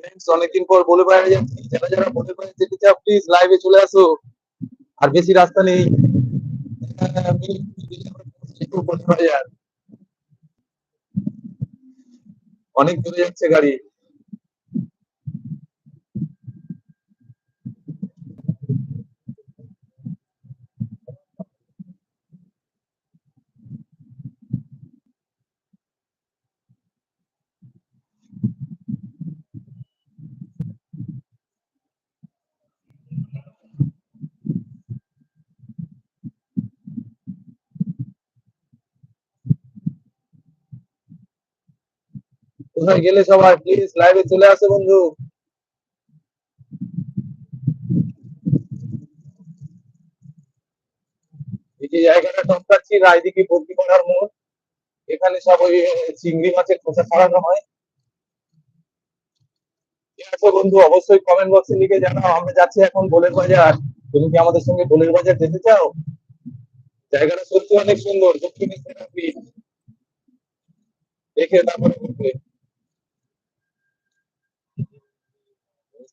Friends, অনেকদিন পর বলে বাইরে যাচ্ছি। যারা যারা বলে বাইরে যেতে চাও প্লিজ লাইভে চলে আসো। আর বেশি রাস্তা নেই। অনেক দূরে যাচ্ছে গাড়ি। কোথায় গেলে সবাই? প্লিজ লাইভে চলে আসে, বন্ধু। এই যে জায়গাটা টপকাচ্ছি রায়দিঘি বদ্রি করার মোড়। এখানে সব ওই চিংড়ি মাছের খোসা ছাড়ানো হয়। বন্ধু? অবশ্যই কমেন্ট বক্সে লিখে জানাও। আমরা যাচ্ছি এখন দোলের বাজার। তুমি কি আমাদের সঙ্গে দোলের বাজার যেতে চাও? জায়গাটা সত্যি অনেক সুন্দর দক্ষিণে। দেখে তারপরে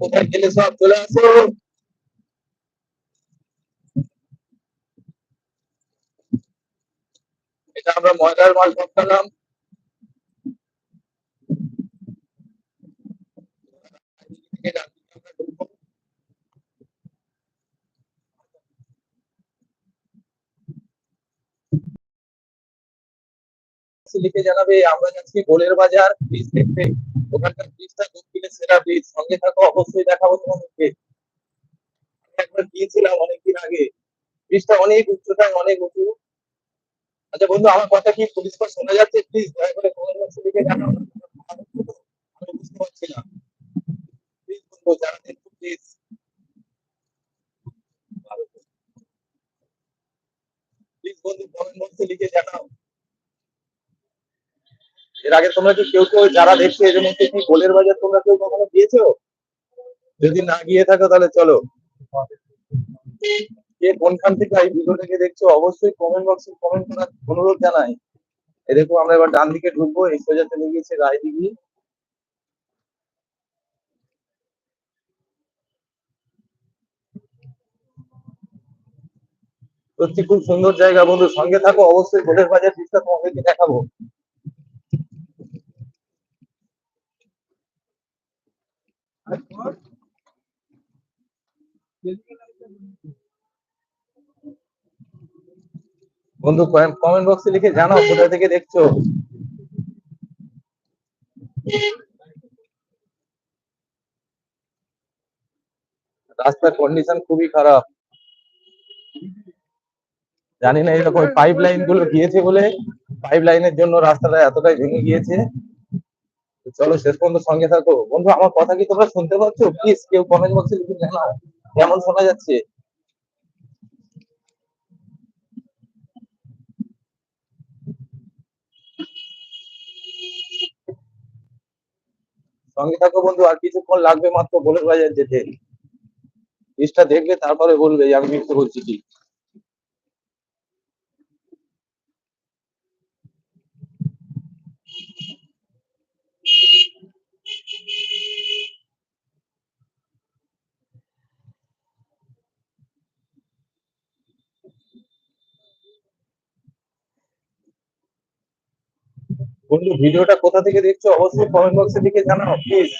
কোথায় গেলে সব চলে আসো এটা আমরা ময়দার মাল ঢুকবো। লিখে জানাবে, আমরা যাচ্ছি গোলের বাজার বীজ দেখতে ওখানকার বীজটা দক্ষিণের সেরা বীজ সঙ্গে থাকো, অবশ্যই দেখাবো তোমাদেরকে। একবার গিয়েছিলাম অনেকদিন আগে। বীজটা অনেক উচ্চতায় অনেক উঁচু। আচ্ছা বন্ধু, আমার কথা কি পরিষ্কার শোনা যাচ্ছে? প্লিজ দয়া করে কমেন্ট বক্সে লিখে জানাও আমি বুঝতে পারছি না প্লিজ বন্ধু, যারা দেখছ প্লিজ প্লিজ বন্ধু কমেন্ট বক্সে লিখে জানাও। এর আগে তোমরা কি কেউ কেউ যারা দেখছ মধ্যে কি, গোলের বাজার তোমরা কেউ কখনো গিয়েছো যদি না গিয়ে থাকো তাহলে চলো। কে কোনখান থেকে এই ভিডিওটাকে দেখছ, অবশ্যই কমেন্ট বক্সে কমেন্ট করার অনুরোধ জানাই। এই দেখো, আমরা এবার ডান দিকে ঢুকবো, এই সোজা চলে গিয়েছে রায়দিঘি সত্যি খুব সুন্দর জায়গা বন্ধু, সঙ্গে থাকো, অবশ্যই গোলের বাজার বীজটা তোমাদেরকে দেখাবো। বন্ধু কমেন্ট বক্সে লিখে জানাও কোথা থেকে দেখছ? রাস্তার কন্ডিশন খুবই খারাপ। জানি না এরকম পাইপ লাইনগুলো গিয়েছে বলে পাইপ লাইনের জন্য রাস্তাটা এতটাই ভেঙে গিয়েছে। চলো শেষ পর্যন্ত সঙ্গে থাকো। বন্ধু, আমার কথা কি তোমরা শুনতে পাচ্ছ? প্লিজ কেউ কমেন্ট বক্সে লিখে জানাও। কেমন শোনা যাচ্ছে? সঙ্গে থাকো বন্ধু, আর কিছুক্ষণ লাগবে মাত্র গোলের বাজার যেতে। লিস্টটা দেখলে তারপরে বলবে আমি মিথ্যে বলছি কি? বন্ধু, ভিডিওটা কোথা থেকে দেখছ? অবশ্যই কমেন্ট বক্সে লিখে জানাও প্লিজ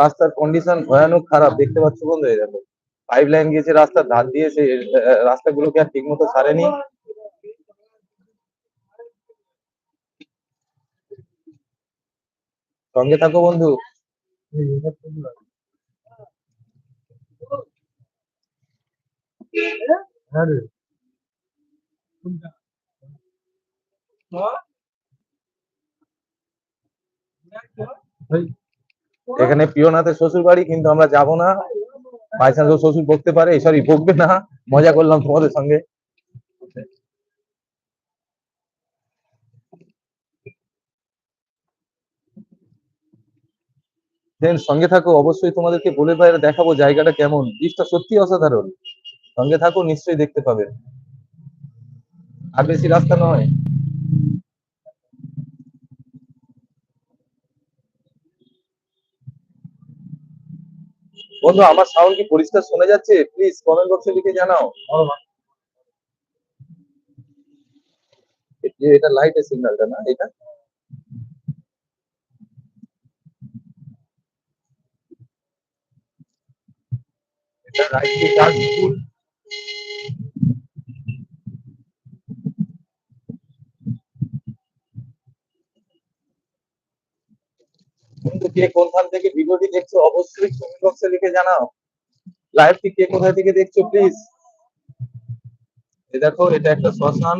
রাস্তার কন্ডিশন ভয়ানক খারাপ, দেখতে পাচ্ছ বন্ধু, এই দেখো। পাইপ লাইন গিয়েছে রাস্তার ধার দিয়ে, সেই রাস্তাগুলোকে আর ঠিক মতো সারেনি। সঙ্গে থাকো বন্ধু। এখানে পিওনাথের শ্বশুর বাড়ি কিন্তু আমরা যাব না। বাই চান্স শ্বশুর বকতে পারে সরি বকবে না। মজা করলাম তোমাদের সঙ্গে। Friends, সঙ্গে থাকো অবশ্যই তোমাদেরকে বলে বাইরে দেখাবো জায়গাটা কেমন। বীজটা সত্যি অসাধারণ। সঙ্গে থাকো, নিশ্চয়ই দেখতে পাবে আর বেশি রাস্তা নয়। বন্ধু, আমার সাউন্ড কি পরিষ্কার শোনা যাচ্ছে? প্লিজ কমেন্ট বক্সে লিখে জানাও। এটা লাইটের সিগন্যালটা না, এটা? এটা রাইট চার্জ ফুল কে কোনখান থেকে ভিডিওটি দেখছ, অবশ্যই কমেন্ট বক্সে লিখে জানাও। লাইভটি কে কোথায় থেকে দেখছ প্লিজ এই দেখো, এটা একটা শ্মশান।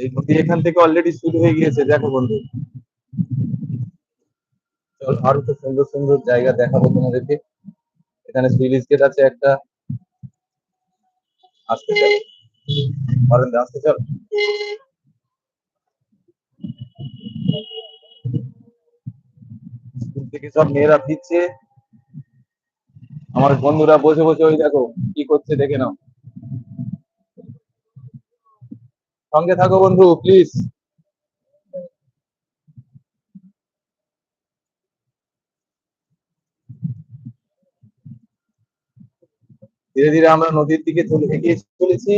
এই নদী এখান থেকে অলরেডি শুরু হয়ে গিয়েছে, দেখো বন্ধু। চল, আরও তো সুন্দর সুন্দর জায়গা দেখাবো তোমাদেরকে। এখানে সুইলিশ গেট আছে একটা। আসতে চল আসতে চল স্কুল থেকে সব মেয়েরা ফিরছে আমার বন্ধুরা বসে বসে ওই দেখো কি করছে, দেখে নাও। সঙ্গে থাকো বন্ধু প্লিজ ধীরে ধীরে আমরা নদীর দিকে চলে এগিয়ে চলেছি।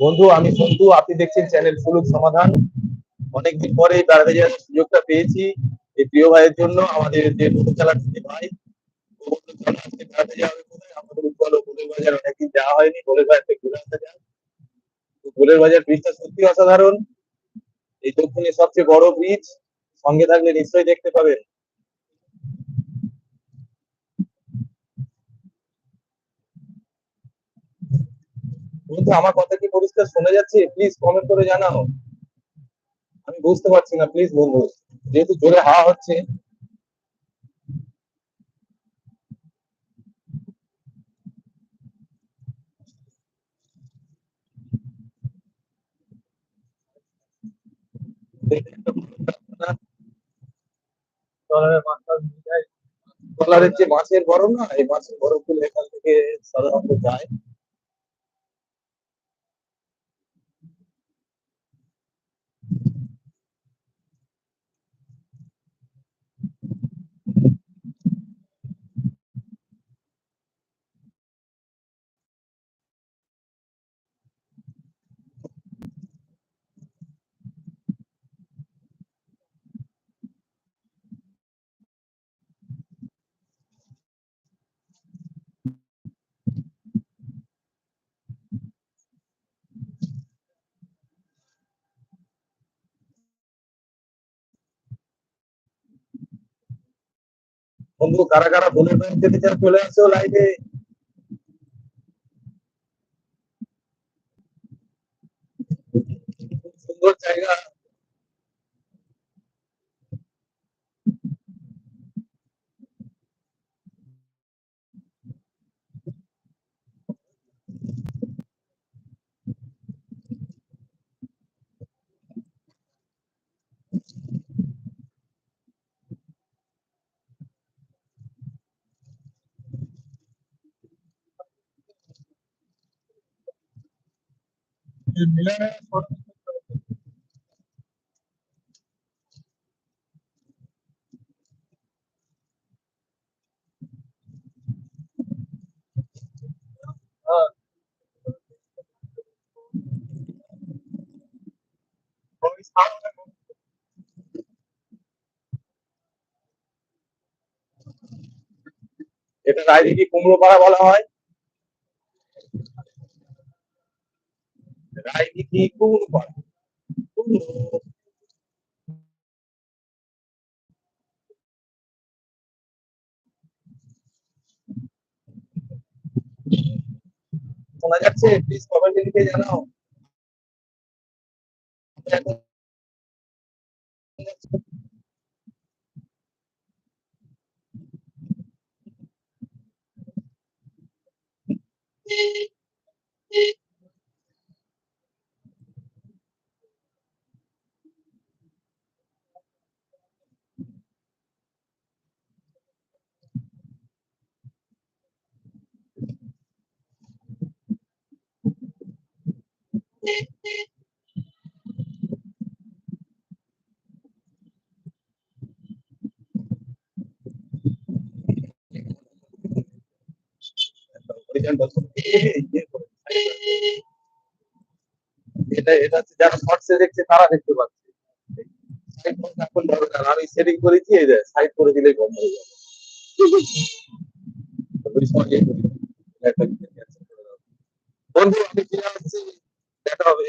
বন্ধু, আমি সন্তু, আপনি দেখছেন চ্যানেল ফুলুক সমাধান। অনেকদিন পরে বেড়াতে যাওয়ার সুযোগটা পেয়েছি। এই প্রিয় ভাইয়ের জন্য আমাদের যে টোটো চালাচ্ছে ভাই বেড়াতে যাওয়া গোলের বাজার ব্রিজটা সত্যি অসাধারণ। এই সবচেয়ে বড় ব্রিজ সঙ্গে থাকলে নিশ্চয়ই দেখতে পাবেন। আমার কথা কি পরিষ্কার শোনা যাচ্ছে? প্লিজ কমেন্ট করে জানাও। আমি বুঝতে পারছি না প্লিজ বন্ধু। যেহেতু জোরে হাওয়া হচ্ছে ডলারের যে মাছের বরফ না এই মাছের বরফগুলো এখান থেকে সাধারণত যায়। বন্ধু কারা কারা বলে যেতে চান চলে আসো লাইভে সুন্দর জায়গা। এটা রায়দিঘি কুমড়ো পাড়া বলা হয়। রায়দিঘি কুমড়ো পাড়া কুমড়ো শোনা যাচ্ছে প্লিজ কমেন্টে লিখে জানাও এখন এটা এটা যারা শর্টসে দেখছে তারা দেখতে পাচ্ছে এখন দরকার আমি সেটিং করেছি, এই যে সাইড করে দিলেই বন্ধ হয়ে যাবে। বন্ধু, আমি ফিরে আসছি দেখা হবে